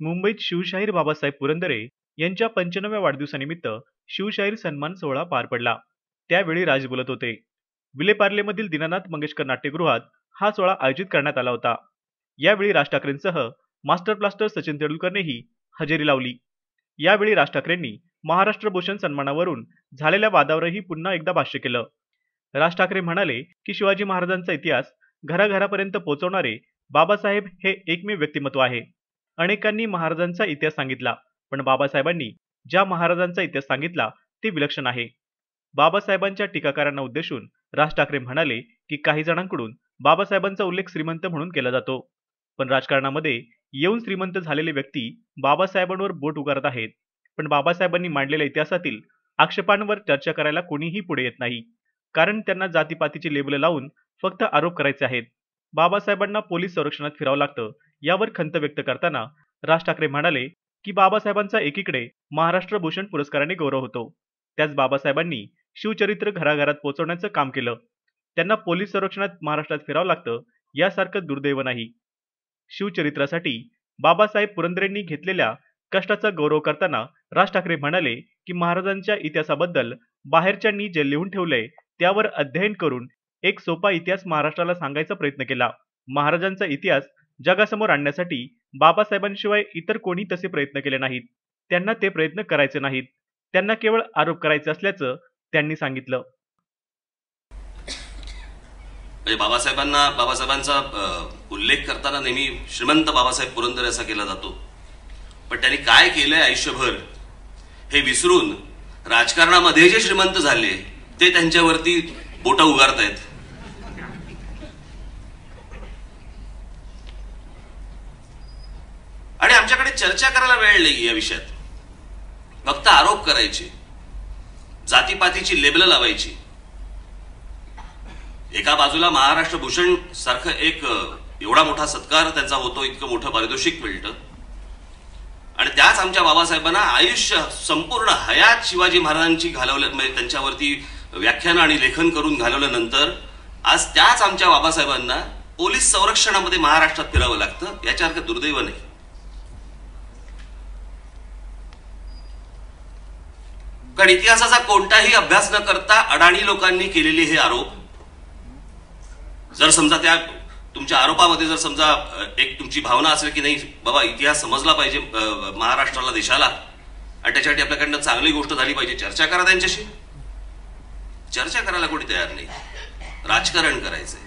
मुंबईत शिवशाहीर बाबासाहेब पुरंदरे यांच्या पंच्याण्णव्या वाढदिवसानिमित्त शिवशाहीर सन्मान सोहळा पार पडला. त्यावेळी राज बोलत होते. विलेपार्लेमधील दीनानाथ मंगेशकर नाट्यगृहात हा सोहळा आयोजित करण्यात आला होता. यावेळी राज ठाकरेंसह मास्टर ब्लास्टर सचिन तेंडुलकरनेही हजेरी लावली. यावेळी राज ठाकरेंनी महाराष्ट्र भूषण सन्मानावरून झालेल्या वादावरही पुन्हा एकदा भाष्य केलं. राज ठाकरे म्हणाले की शिवाजी महाराजांचा इतिहास घराघरापर्यंत पोहोचवणारे बाबासाहेब हे एकमेव व्यक्तिमत्व आहे. अनेकांनी महाराजांचा इतिहास सांगितला. पण बाबासाहेबांनी ज्या महाराजांचा इतिहास सांगितला ते विलक्षण आहे. बाबासाहेबांच्या टीकाकारांना उद्देशून राज ठाकरे म्हणाले की काही जणांकडून बाबासाहेबांचा उल्लेख श्रीमंत म्हणून केला जातो. पण राजकारणामध्ये येऊन श्रीमंत झालेले व्यक्ती बाबासाहेबांवर बोट उगारत आहेत. पण बाबासाहेबांनी मांडलेल्या इतिहासातील आक्षेपांवर चर्चा करायला कोणीही पुढे येत नाही. कारण त्यांना जातीपातीची लेबल लावून फक्त आरोप करायचे आहेत. बाबासाहेबांना पोलीस संरक्षणात फिरावं लागतं. यावर खंत व्यक्त करताना राज ठाकरे म्हणाले की बाबासाहेबांचा एकीकडे महाराष्ट्र भूषण पुरस्काराने गौरव होतो. त्याच बाबासाहेबांनी शिवचरित्र घराघरात पोहोचवण्याचं काम केलं. त्यांना पोलीस संरक्षणात महाराष्ट्रात फिरावं लागतं यासारखं दुर्दैव नाही. शिवचरित्रासाठी बाबासाहेब पुरंदरेंनी घेतलेल्या कष्टाचा गौरव करताना राज ठाकरे म्हणाले की महाराजांच्या इतिहासाबद्दल बाहेरच्यांनी जे लिहून ठेवलंय त्यावर अध्ययन करून एक सोपा इतिहास महाराष्ट्राला सांगायचा प्रयत्न केला. महाराजांचा इतिहास जगासमोर आणण्यासाठी बाबासाहेबांशिवाय इतर कोणी तसे प्रयत्न केले नाहीत. त्यांना ते प्रयत्न करायचे नाहीत. त्यांना केवळ आरोप करायचे असल्याचं त्यांनी सांगितलं. म्हणजे बाबासाहेबांना बाबासाहेबांचा उल्लेख करताना नेहमी श्रीमंत बाबासाहेब पुरंदर असा केला जातो. पण त्यांनी काय केलंय आयुष्यभर हे विसरून राजकारणामध्ये जे श्रीमंत झाले ते त्यांच्यावरती बोटा उगारतायत. आमच्याकडे चर्चा करायला वेळ नाही या विषयात. फक्त आरोप करायचे. जातीपातीची लेबल लावायची. एका बाजूला महाराष्ट्र भूषण सारखं एक एवढा मोठा सत्कार त्यांचा होतो इतकं मोठं पारितोषिक मिळतं. आणि त्याच आमच्या बाबासाहेबांना आयुष्य संपूर्ण हयात शिवाजी महाराजांची घालवलं म्हणजे त्यांच्यावरती व्याख्यान आणि लेखन करून घालवल्यानंतर आज त्याच आमच्या बाबासाहेबांना पोलीस संरक्षणामध्ये महाराष्ट्रात फिरावं लागतं याच्यासारखं दुर्दैव नाही. कारण इतिहासाचा कोणताही अभ्यास न करता अडाणी लोकांनी केलेले हे आरोप. जर समजा त्या तुमच्या आरोपामध्ये जर समजा एक तुमची भावना असेल की नाही बाबा इतिहास समजला पाहिजे महाराष्ट्राला देशाला आणि त्याच्यासाठी आपल्याकडनं चांगली गोष्ट झाली पाहिजे चर्चा करा त्यांच्याशी. चर्चा करायला कोणी तयार नाही. राजकारण करायचंय.